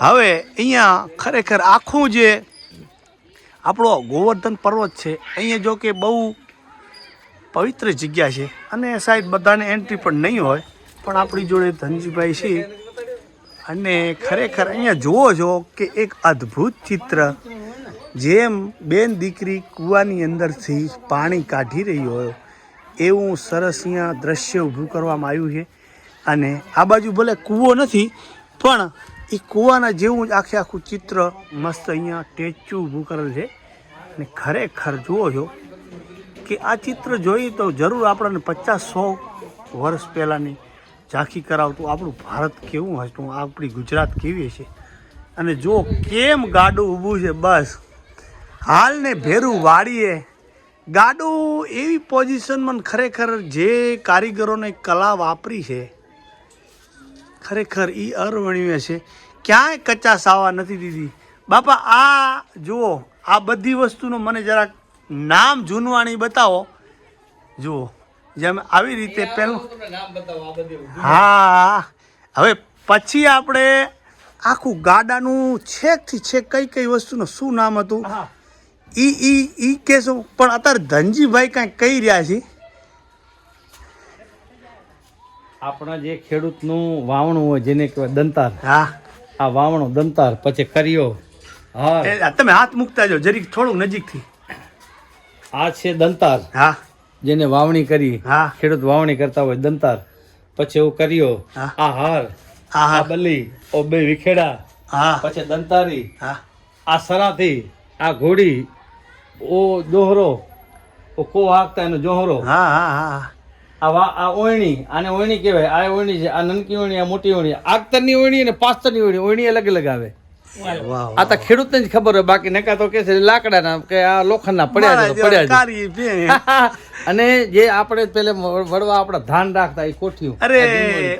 હવે અહીંયા ખરેખર આખું જે આપણો ગોવર્ધન પર્વત છે, અહીંયા જો કે બહુ પવિત્ર જગ્યા છે અને સાહેબ બધાને એન્ટ્રી પણ નહીં હોય, પણ આપણી જોડે ધનજીભાઈ છે. અને ખરેખર અહીંયા જુઓ છો કે એક અદ્ભુત ચિત્ર, જેમ બેન દીકરી કૂવાની અંદરથી પાણી કાઢી રહી હોય, એવું સરસ અહીંયા દ્રશ્ય ઊભું કરવામાં આવ્યું છે. અને આ બાજુ ભલે કૂવો નથી, પણ એ કૂવાના જેવું જ આખે આખું ચિત્ર મસ્ત અહીંયા ટેચ્યુ ઊભું કરેલ છે. અને ખરેખર જુઓ છો કે આ ચિત્ર જોઈએ તો જરૂર આપણને પચાસ સો વર્ષ પહેલાંની ઝાંખી કરાવતું આપણું ભારત કેવું હતું, આપણી ગુજરાત કેવી છે અને જો કેમ ગાડું ઊભું છે, બસ. હાલને ભેરું વાળીએ. ગાડું એવી પોઝિશનમાં ખરેખર જે કારીગરોને કલા વાપરી છે ખરેખર એ અરવણીય છે. ક્યાંય કચાસ આવવા નથી દીધી. બાપા આ જુઓ આ બધી વસ્તુનો મને જરાક નામ જૂનવાણી બતાવો. જુઓ જેમ આવી રીતે પહેલું હા. હવે પછી આપણે આખું ગાડાનું છેકથી છેક કઈ કઈ વસ્તુનું શું નામ હતું? ઈ ઈ ઈ કહેશું પણ અત્યારે ધનજીભાઈ કાંઈક કહી રહ્યા છે. આપણા જે ખેડૂતનું વાવણું હોય જેને કહેવાય દંતાર. હા. આ વાવણું દંતાર પછી કર્યો હા તમે હાથ મૂકતા જાઓ જરીક થોડુંક નજીકથી. આ છે દંતાર. હા. જેને વાવણી કરી હા. ખેડૂત વાવણી કરતા હોય દંતાર. પછી એવું કર્યો. આ હાર આ હા બલી ઓ બે વિખેડા. હા. પછી દંતારી હા. આ સરાથી આ ઘોડી ઓ જોહરો ઓ કો હાકતા એનો જોહરો હા હા હા. આ આ ઓયણી આને ઓયણી કહેવાય. આ ઓયણી છે આ નનકી ઓયણી આ મોટી ઓયણી. આગતરની ઓયણી અને પાસ્તરની ઓયણી. ઓયણી અલગ અલગ આવે. આ તો ખેડૂતને જ ખબર હોય. બાકી નકા તો કે છે લાકડાના કે આ લોખંડના પડ્યા છે પડ્યા છે. અને જે આપણે પેલે વડવા આપણા ધાન રાખતા એ કોઠિયું અરે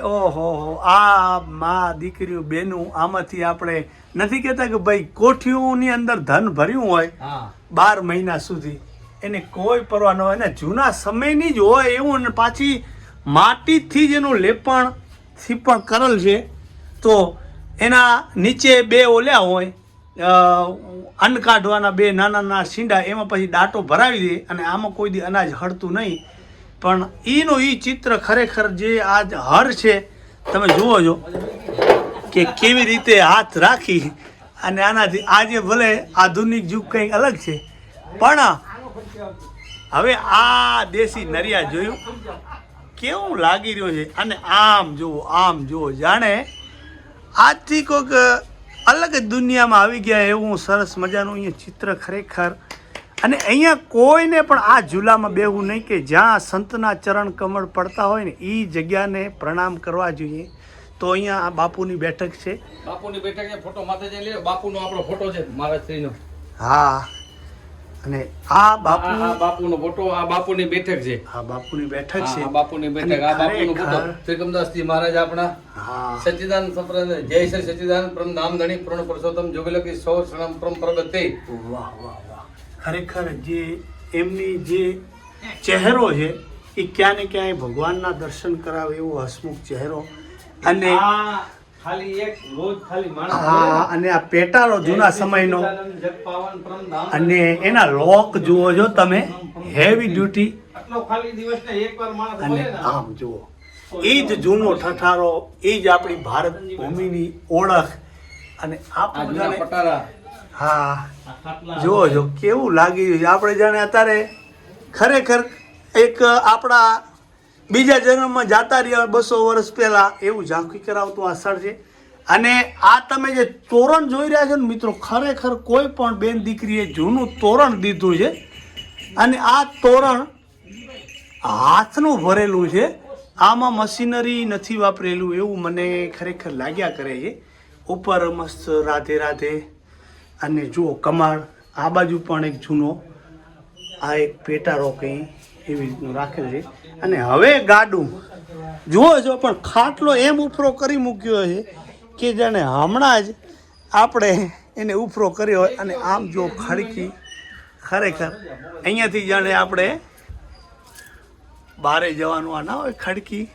ઓહો આ માં દીકરીઓ બેનું આમાંથી આપણે નથી કહેતા કે ભાઈ કોઠિયું ની અંદર ધન ભર્યું હોય બાર મહિના સુધી. એને કોઈ પરવા ન હોય. અને જૂના સમયની જ હોય એવું અને પાછી માટીથી જ એનું લેપણથી પણ કરેલ છે. તો એના નીચે બે ઓલ્યા હોય અન્ન કાઢવાના બે નાના નાના છીંડા એમાં પછી દાંટો ભરાવી દે અને આમાં કોઈ દી અનાજ હળતું નહીં. પણ એનું એ ચિત્ર ખરેખર જે આજ હર છે, તમે જુઓ છો કે કેવી રીતે હાથ રાખી અને આનાથી આજે ભલે આધુનિક યુગ કંઈક અલગ છે, પણ હવે આ દેશી નરિયા જોયું? કેવું લાગી રહ્યું છે? અને આમ જુઓ આમ જુઓ જાણે આજથી કોઈક અલગ જ દુનિયામાં આવી ગયા એવું સરસ મજાનું અહીંયા ચિત્ર ખરેખર. અને અહીંયા કોઈને પણ આ ઝૂલામાં બેવું નહીં કે જ્યાં સંતના ચરણ કમળ પડતા હોય ને એ જગ્યાને પ્રણામ કરવા જોઈએ. તો અહીંયા આ બાપુની બેઠક છે. બાપુની બેઠક છે ફોટો માથે જઈ લે બાપુનો આપણો ફોટો છે મહારાજ શ્રીનો હા. અને આ બાપુ આ બાપુનો ફોટો આ બાપુની બેઠક છે. આ બાપુની બેઠક છે. આ બાપુની બેઠક. આ બાપુનો ફોટો. ત્રિકમદાસજી મહારાજ આપણા હા. સંપ્રદાય જય શ્રી સચ્ચિદાનંદ પરમ નામધણી પૂર્ણ પુરુષોત્તમ જોગલકી સૌ શરણમ પરમ પ્રગતિ. વાહ વાહ વાહ. ખરેખર જે એમની જે ચહેરો છે એ ક્યાં ને ક્યાંય ભગવાનના દર્શન કરાવે એવો હસમુખ ચહેરો. અને આ ખાલી એક રોજ ખાલી માણસ હા અને આ પેટારો જૂના સમયનો. અને એના લોક જુઓ છો તમે હેવી ડ્યુટી આટલો ખાલી દિવસને એકવાર માણસ અને આમ જુઓ. એ જ જૂનો ઠઠારો એ જ આપણી ભારત ભૂમિની ઓળખ. અને આપણે હા. જુઓ જો કેવું લાગી રહ્યું આપણે જાણે અત્યારે ખરેખર એક આપણા બીજા જન્મમાં જાતા રહ્યા બસો વર્ષ પહેલા, એવું ઝાંખી કરાવતું આ છે. અને આ તમે જે તોરણ જોઈ રહ્યા છો ને મિત્રો, ખરેખર કોઈ પણ બેન દીકરીએ જૂનું તોરણ દીધું છે. અને આ તોરણ હાથનું ભરેલું છે. આમાં મશીનરી નથી વાપરેલું એવું મને ખરેખર લાગ્યા કરે છે. ઉપર મસ્ત રાધે રાધે અને જુઓ કમાળ, આ બાજુ પણ એક જૂનો, આ એક પેટારો કંઈ એવી રીતનું રાખેલ છે. અને હવે ગાડું. જુઓ છો પણ ખાટલો એમ ઉફરો કરી મૂક્યો છે કે જાણે હમણાં જ આપણે એને ઉફરો કર્યો હોય અને આમ જો ખડકી ખરેખર અહીંયાથી જાણે આપણે બારે જવાનું આ ના હોય ખડકી.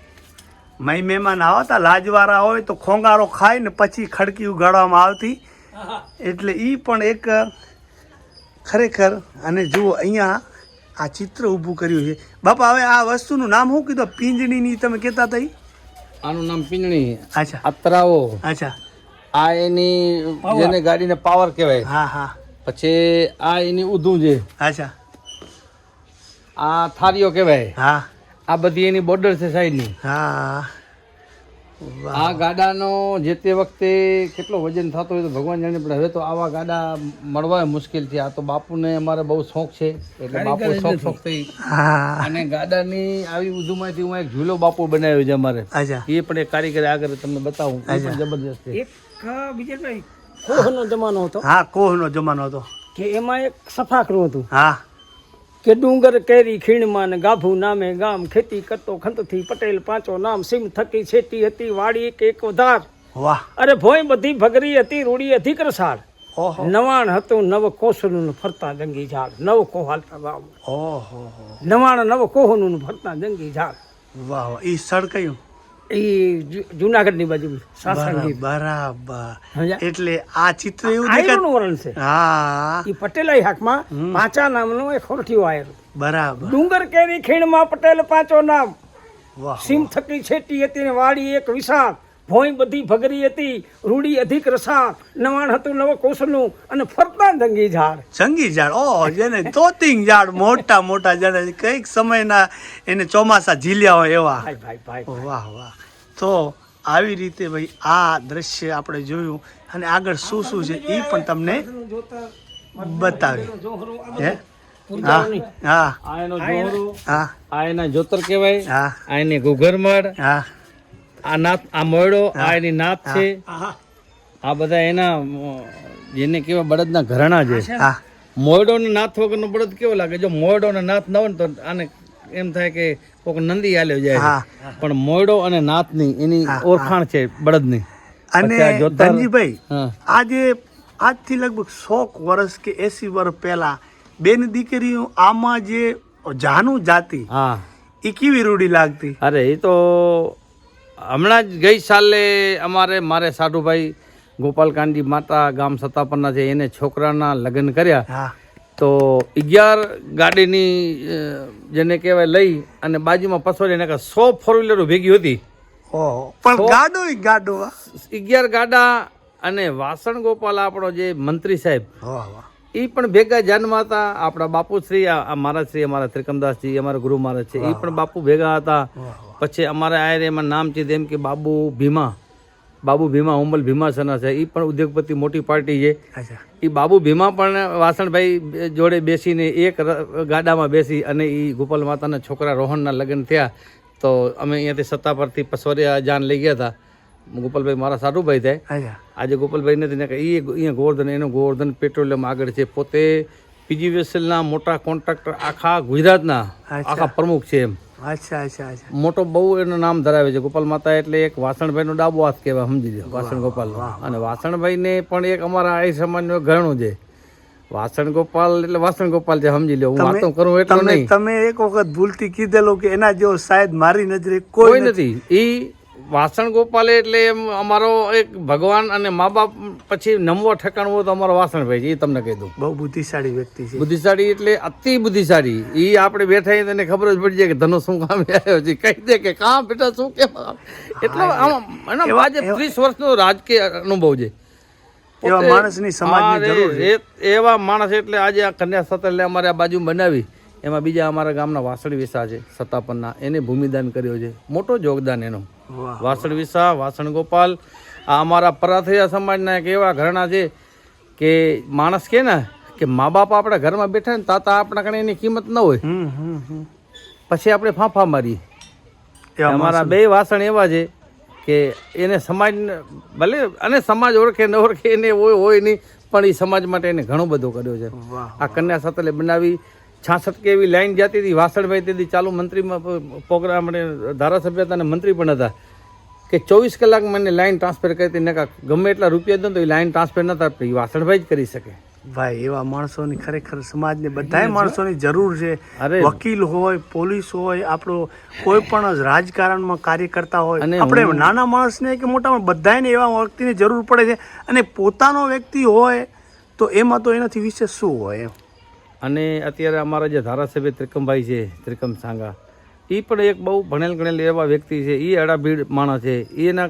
મય મહેમાન આવતા, લાજવાળા હોય તો ખોંગારો ખાય ને પછી ખડકી ઉગાડવામાં આવતી. એટલે એ પણ એક ખરેખર, અને જુઓ, અહીંયા આ ચિત્ર ઊભું કર્યું છે. બાપા હવે આ વસ્તુનું નામ શું કીધું? પિંજણીની તમે કહેતા હતા આનું નામ પિંજણી. અચ્છા. અતરાવો. અચ્છા. આ એની જેને ગાડીને પાવર કહેવાય. હા હા. પછી આ એની ઉધું છે. અચ્છા. આ થારીઓ કહેવાય. હા. આ બધી એની બોર્ડર છે સાઈડની. હા. આ ગાડાનો જે તે વખતે કેટલો વજન થતો હોય તો ભગવાન જાણે પણ હવે તો આવા ગાડા મળવા મુશ્કેલ છે આ તો બાપુને અમારે બહુ શોખ છે. એટલે બાપુ શોખ શોખ થઈ. હા. અને ગાડાની આવી ઉધુમાંથી હું એક ઝૂલો બાપુ બનાવ્યો છે અમારે. એ પણ એક કારીગર આગળ તમને બતાવું. એ પણ જબરજસ્ત છે. એક વિજયભાઈ કોહનો જમાનો હતો? હા કોહનો જમાનો હતો. કે એમાં એક સફાકરું હતું. હા. કે ડુંગર કેરી ખીણમાં ને ગાભું નામે ગામ ખેતી કરતો ખંતથી પટેલ પાંચો નામ સીમ થકી છેટી હતી વાડી એક એક વધાર. વાહ. અરે ભોય બધી ભગરી હતી રૂડી હતી રસાળ ઓહો. નવાણ હતું નવ કોસનું ફરતા જંગી ઝાડ. નવ કોહાલતા ગામ. ઓહો. હો. નવાણ નવ કોહનું ફરતા જંગી ઝાડ. વાહ વાહ. ઈ સળ કયું એ જુનાગઢની બાજુ સાસણ બરાબર. એટલે આ ચિત્ર એવું દેખાય આયરનું વર્ણ છે. હા. એ પટેલાઈ હાકમાં પાંચા નામનું એક હોરઠિયું આયરું બરાબર. ડુંગર કેરી ખીણમાં પટેલ પાંચો નામ. સીમ થકી છેટી હતી ને વાડી એક વિશાળ. ભોંય બધી ભગરી હતી રૂડી અધિક રસા નવાણ હતું નવ કોસનું અને ફરતા જંગી ઝાડ. જંગી ઝાડ ઓહ જેને તોતિંગ ઝાડ મોટા મોટા ઝાડ કંઈક સમયના એને ચોમાસા ઝીલ્યા હોય એવા. ભાઈ ભાઈ ભાઈ વાહ વાહ. તો આવી રીતે ભાઈ આ દ્રશ્ય આપણે જોયું અને આગળ શું શું છે એ પણ તમને બતાવ્યું. હે? હા હા. આ એનો જોહરો હા. આ એના જોતર કહેવાય હા. આ એને ઘુઘરમડ હા. આ નાથ આ મોયડો આ એની નાથ છે. આ બધા એના જેને કેવા બળદના ઘરાણા છે મોયડો ને નાથ વગરનો બળદ કેવો લાગે? જો મોયડો ને નાથ ન હોય ને તો આને એમ થાય કે કોક નંદી આલ્યો જાય પણ મોયડો અને નાથની એની ઓળખાણ છે બળદની. અને ધનજીભાઈ આજે આજથી લગભગ સો વર્ષ કે એસી વર્ષ પહેલા બેન દીકરીઓ આમાં જે જાનું જાતી હા. એ કેવી રૂડી લાગતી? અરે એ તો હમણાં જ ગઈ સાલે અમારે મારે સાઢુભાઈ ગોપાલકાંડી માતા ગામ સત્તાપરના છે એને છોકરાના લગ્ન કર્યા. તો અગિયાર ગાડીની જેને કહેવાય લઈ અને બાજુમાં પસોડી નાખે સો ફોર વ્હીલરો ભેગી હતી. પણ ગાડો ગાડો. અગિયાર ગાડા અને વાસણ ગોપાલ આપણો જે મંત્રી સાહેબ એ પણ ભેગા જાનમાં હતા. આપણા બાપુશ્રી આ મહારાજશ્રી મહારાજ શ્રી અમારા ત્રિકમદાસજી અમારા ગુરુ મહારાજ છે એ પણ બાપુ ભેગા હતા. પછી અમારે આ એમાં નામ છે તેમ કે બાબુ ભીમા. બાબુ ભીમા ઉમલ ભીમાસના છે. એ પણ ઉદ્યોગપતિ મોટી પાર્ટી છે. એ બાબુ ભીમા પણ વાસણભાઈ જોડે બેસીને એક ગાડામાં બેસી અને એ ગોપાલ માતાના છોકરા રોહનના લગ્ન થયા. તો અમે અહીંયાથી સત્તા પરથી પસવરિયા જાન લઈ ગયા હતા. ગોપાલભાઈ મારા સારુભાઈ થાય. આજે ગોપાલભાઈ નથી ને એ અહીંયા ગોવર્ધન એનો ગોવર્ધન પેટ્રોલિયમ આગળ છે. પોતે પીજીવીએસએલના મોટા કોન્ટ્રાક્ટર આખા ગુજરાતના આખા પ્રમુખ છે એમ. અચ્છા અચ્છા અચ્છા. મોટો બહુ એનું નામ ધરાવે છે. ગોપાલ માતા એટલે એક વાસણભાઈનો ડાબો હાથ કહેવાય સમજી લો વાસણ ગોપાલ અને વાસણભાઈને પણ એક અમારા આ સમાજનું ઘરણું છે. વાસણ ગોપાલ એટલે વાસણ ગોપાલ છે સમજી લો હું વાતો કરું એટલે નહીં. તમે એક વખત ભૂલથી કીધેલો કે એના જેવો શાયદ મારી નજરે કોઈ નથી. ઈ વાસણ ગોપાલ એટલે એમ અમારો એક ભગવાન અને મા બાપ પછી નમવો ઠેકાણવો તો અમારો વાસણભાઈ છે એ તમને કહી દઉં. બહુ બુદ્ધિશાળી વ્યક્તિ છે. બુદ્ધિશાળી એટલે અતિ બુદ્ધિશાળી. એ આપણે બેઠા છીએ તેને ખબર જ પડી જાય કે ધનો શું કામ આવ્યો છે. કહી દે કે કામ બેટા શું કેમ એટલે આમ એનો આજે ત્રીસ વર્ષનો રાજકીય અનુભવ છે. એવા માણસની સમાજની જરૂર છે. એવા માણસ એટલે આજે આ કન્યા સત્ર એટલે અમારે આ બાજુ બનાવી. એમાં બીજા અમારા ગામના વાસણ વિસા છે સત્તાપનના. એને ભૂમિદાન કર્યો છે. મોટો યોગદાન એનું. વાસણ વિસા વાસણ ગોપાલ. આ અમારા પરાથયા સમાજના એક એવા ઘરણા છે કે માણસ કે ને કે મા બાપ આપણા ઘરમાં બેઠા ને તાતા આપણા કણે એની કિંમત ન હોય. પછી આપણે ફાંફા મારીએ. અમારા બે વાસણ એવા છે કે એને સમાજ ભલે અને સમાજ ઓળખે ન ઓળખે એને હોય હોય નહીં પણ એ સમાજ માટે એને ઘણો બધો કર્યો છે. આ કન્યા સતલે બનાવી છાસઠ કે એવી લાઈન જતી હતી વાસણભાઈ તેથી ચાલુ મંત્રીમાં પ્રોગ્રામ ધારાસભ્ય હતા અને મંત્રી પણ હતા. કે ચોવીસ કલાક મને લાઈન ટ્રાન્સફર કરી હતી નકા ગમે એટલા રૂપિયા દો તો એ લાઈન ટ્રાન્સફર ન થાય એ વાસણભાઈ જ કરી શકે. ભાઈ એવા માણસોની ખરેખર સમાજને બધાય માણસોની જરૂર છે. અરે. વકીલ હોય પોલીસ હોય આપણો કોઈ પણ રાજકારણમાં કાર્ય કરતા હોય અને આપણે નાના માણસને કે મોટા બધાને એવા વ્યક્તિની જરૂર પડે છે. અને પોતાનો વ્યક્તિ હોય તો એમાં તો એનાથી વિશેષ શું હોય એમ? અને અત્યારે અમારા જે ધારાસભ્ય ત્રિકમભાઈ છે, ત્રિકમ સાંગા એ પણ એક બહુ ભણેલ ગણેલ એવા વ્યક્તિ છે એ અડાભીડ માણસ છે. એના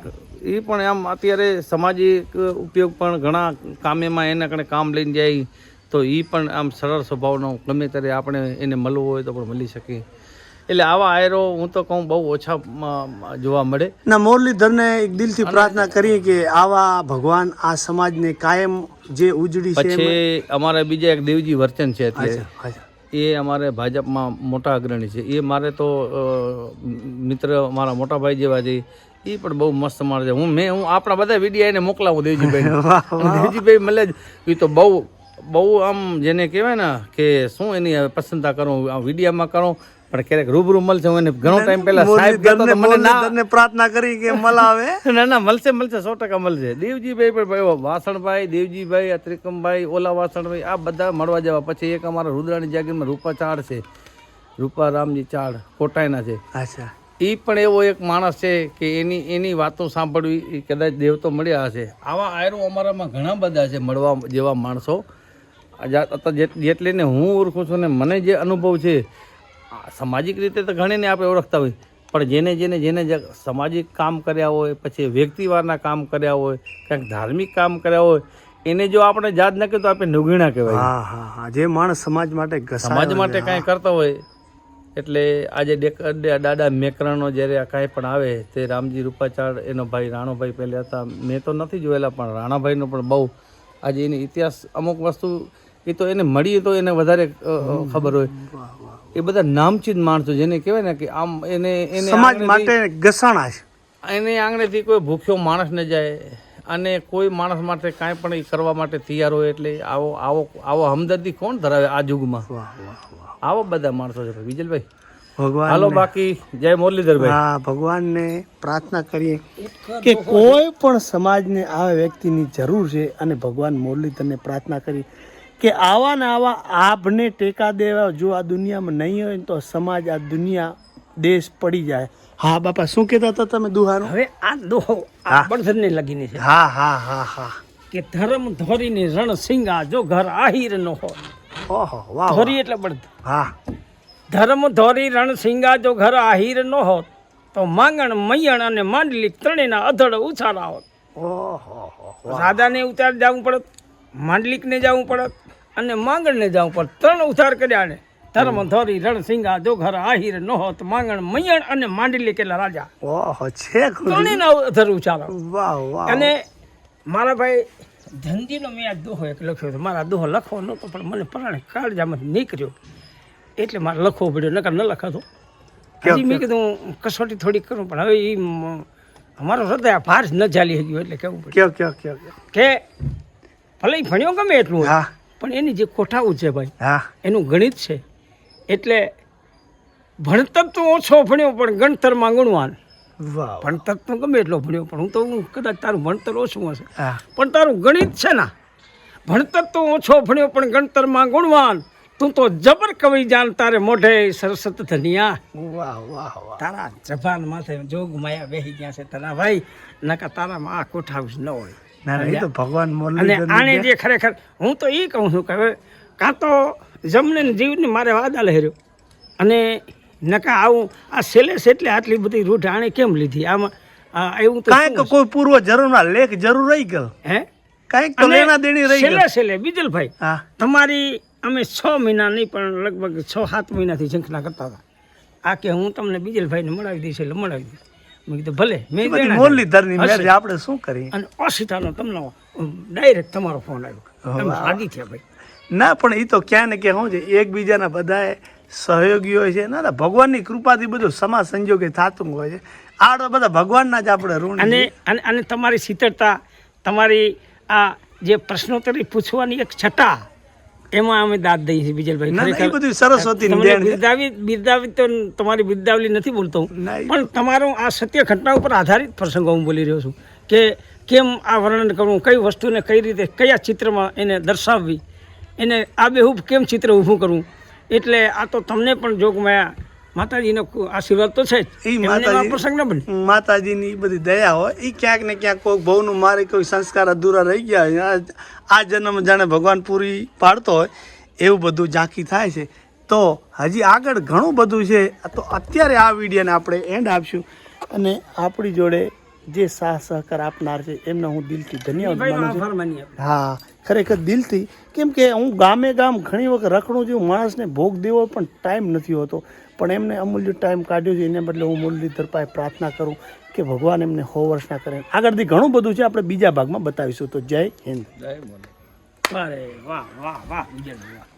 એ પણ આમ અત્યારે સામાજિક ઉપયોગ પણ ઘણા કામેમાં એના કણે કામ લઈને જાય, તો એ પણ આમ સરળ સ્વભાવનો ગમે ત્યારે આપણે એને મળવું હોય તો પણ મળી શકે. એટલે આવા આયરો હું તો કહું બહુ ઓછા જોવા મળે. ના મુરલીધરને એક દિલથી પ્રાર્થના કરીએ કે આવા ભગવાન આ સમાજને કાયમ જે ઉજળી છે પછી અમારા બીજા એક દેવજી વર્ચન છે. એ અમારે ભાજપમાં મોટા અગ્રણી છે. એ મારે તો મિત્ર મારા મોટા ભાઈ જેવા છે એ પણ બહુ મસ્ત મારે છે. હું મેં હું આપણા બધા વીડિયો એને મોકલાવું દેવજીભાઈ દેવજીભાઈ મળે જ એ તો બહુ બહુ આમ જેને કહેવાય ને કે શું એની પસંદતા કરું આ વિડીયામાં કરું પણ ક્યારેક રૂબરૂ મળશે હું એને ઘણો ટાઈમ પહેલા સાહેબ કહેતો તો મને ના મુરલીધરને પ્રાર્થના કરી કે મલાવે ના ના મળશે મળશે 100% મળશે. દેવજીભાઈ પણ ભાઈ વાસણભાઈ દેવજીભાઈ ત્રિકમભાઈ ઓલા વાસણભાઈ આ બધા મળવા જવા. પછી એક અમારા રુદ્રાણી જાગીરમાં રૂપા ચાડ છે. રૂપા રામજી ચાડ કોટાયના છે. અચ્છા. એ પણ એવો એક માણસ છે કે એની એની વાતો સાંભળવી એ કદાચ દેવ તો મળ્યા હશે. આવા આયરો અમારામાં ઘણા બધા છે મળવા જેવા માણસો. આ જા- અત્યારે જેટ- જેટલીને હું ઓળખું છું ને મને જે અનુભવ છે સામાજિક રીતે તો ઘણીને આપણે ઓળખતા હોય પણ જેને જેને જેને સામાજિક કામ કર્યા હોય પછી વ્યક્તિવારના કામ કર્યા હોય કંઈક ધાર્મિક કામ કર્યા હોય એને જો આપણે જાત ન કહ્યું તો આપણે નુગીણા કહેવાય. હા હા હા. જે માણસ સમાજ માટે સમાજ માટે કાંઈ કરતો હોય એટલે આજે દાદા મેકરણનો જ્યારે આ કાંઈ પણ આવે તે રામજી રૂપાચાળ એનો ભાઈ રાણોભાઈ પહેલાં હતા. મેં તો નથી જોયેલા પણ રાણાભાઈનો પણ બહુ આજે એની ઇતિહાસ અમુક વસ્તુ એ તો એને મળીએ તો એને વધારે ખબર હોય. એ બધા નામચીન માણસો જેને કહેવાય ને કે આમ એને એને સમાજ માટે ઘસાણા છે. એને આંગળેથી કોઈ ભૂખ્યો માણસ ન જાય અને કોઈ માણસ માટે કાંઈ પણ એ કરવા માટે તૈયાર હોય એટલે આવો આવો આવો હમદર્દી કોણ ધરાવે આ યુગમાં આવા બધા માણસો છે વિજલભાઈ ભગવાન હાલો બાકી જય મુરલીધરભાઈ. હા ભગવાનને પ્રાર્થના કરીએ કે કોઈ પણ સમાજને આ વ્યક્તિની જરૂર છે અને ભગવાન મુરલીધરને પ્રાર્થના કરી કે આવા ને આવા આભને ટેકા દેવા જો આ દુનિયામાં નહીં હોય તો સમાજ આ દુનિયા દેશ પડી જાય. હા બાપા શું કહેતા હતા તમે દુહાનો? હવે આ દોહો આ બળધનને લગીને છે. હા હા હા હા. કે ધર્મ ધોરીને રણસિંગા જો ઘર આહીર નો હોય. ઓહો વાહ. ધોરી એટલે બળદ. હા. ધર્મ ધોરી રણસિંગા જો ઘર આહીર નો હોત તો માંગણ મૈયણ અને માંડલિક ત્રણેયના અધડ ઉછાળા હોત. રાધાને ઉતાર જવું પડત માંડલિકને જવું પડત. અને માંગણને જાઉં પણ ત્રણ ઉધાર કર્યા ને. ધર્મ ધોરી રણસિંગા જોઘર નોહત આહીર નો માંગણ મૈયણ અને માંડલી કેટલા રાજા. ઓહો છે ઉછાળા વાહ વાહ. અને મારા ભાઈ ધનજીનો મેં આ દોહો એક લખ્યો હતો મારા દોહો લખવો નહોતો પણ મને પરાણે કાળજામાં નીકળ્યો. એટલે મારે લખવો પડ્યો નકર ન લખાતો. હજી મેં કીધું કસોટી થોડી કરું પણ હવે એ અમારો હૃદય ભાર ન ચાલી ગયો એટલે કેવું. કે ભલે ભણ્યો ગમે એટલું હા. પણ એની જે કોઠાવું છે ભાઈ હા. એનું ગણિત છે. એટલે ભણતર તો ઓછો ભણ્યો પણ ગણતરમાં ગુણવાન વાહ ભણતર તો ગમે એટલો ભણ્યો પણ હું તો હું કદાચ તારું ભણતર ઓછું હશે. હા. પણ તારું ગણિત છે ને ભણતર તો ઓછો ભણ્યો પણ ગણતરમાં ગુણવાન તું તો જબર કવિ જાણ તારે મોઢે સરસત ધનિયા. વાહ વાહ વાહ તારા જભાન માથે જોગ માયા બેહી ગયા છે તના ભાઈ નકા તારામાં આ કોઠાવું ન હોય. ના એ તો ભગવાન અને આને જે ખરેખર હું તો એ કહું છું કે હવે કાં તો જમને જીવને મારે વાદા લહેર્યો અને નકા આવું આ સેલેસ એટલે આટલી બધી રૂઢ આણે કેમ લીધી? આમાં એવું કાંઈક કોઈ પૂર્વ જરૂરના લેખ જરૂર રહી ગયો. હે? કાંઈક તો લેણા દેણી રહી છેલ્લે છેલ્લે બીજલભાઈ હા. તમારી અમે છ મહિના નહીં પણ લગભગ છ સાત મહિનાથી ઝંખના કરતા હતા. આ કે હું તમને બીજલભાઈને મળાવી દઈશ એટલે મળાવી દઈશ. મેં કીધું ભલે મેં મુરલીધરની મેરેજ આપણે શું કરીએ? અને અશિતાનો તમને ડાયરેક્ટ તમારો ફોન આવ્યો. રાજી થયા ભાઈ. ના પણ એ તો ક્યાં ને ક્યાં શું છે એકબીજાના બધાએ સહયોગી હોય છે. ના ના ભગવાનની કૃપાથી બધું સમા સંજોગે થતું હોય છે. આ તો બધા ભગવાનના જ આપણે ઋણ અને અને અને તમારી શીતળતા તમારી આ જે પ્રશ્નોત્તરી પૂછવાની એક છટા એમાં અમે દાદ દઈએ છીએ બીજલભાઈ. ના એ બધું છે બિરદાવી બિરદાવી તો તમારી બિરદાવલી નથી બોલતો. પણ તમારું આ સત્ય ઘટના ઉપર આધારિત પ્રસંગો હું બોલી રહ્યો છું કે કેમ આ વર્ણન કરવું કઈ વસ્તુને કઈ રીતે કયા ચિત્રમાં એને દર્શાવવી એને આ બેહૂબ કેમ ચિત્ર ઊભું કરવું? એટલે આ તો તમને પણ જોગ મેં માતાજીનો આશીર્વાદ તો છે જ. એ પ્રસંગ ન બને. માતાજીની બધી દયા હોય. એ ક્યાંક ને ક્યાંક કોઈક ભવનું મારે કોઈ સંસ્કાર અધૂરા રહી ગયા હોય. આ- જન્મ જાણે ભગવાન પૂરી પાડતો હોય. એવું બધું ઝાંકી થાય છે. તો હજી આગળ ઘણું બધું છે. તો અત્યારે આ વિડીયોને આપણે એન્ડ આપશું. અને આપણી જોડે જે સાહ સહકાર આપનાર છે એમને હું દિલથી ધન્યવાદ માનું છું. હા ખરેખર દિલથી. કેમ કે હું ગામે ગામ ઘણી વખત રખડું છું. માણસને ભોગ દેવો પણ ટાઈમ નથી હોતો. પણ એમને અમૂલ્ય ટાઈમ કાઢ્યો છે એને બદલે હું મુરલીધર પાસે પ્રાર્થના કરું કે ભગવાન એમને સો વર્ષના કરે. આગળથી ઘણું બધું છે આપણે બીજા ભાગમાં બતાવીશું. તો જય હિન્દ. જય અરે વાહ વાહ વાહ વાહ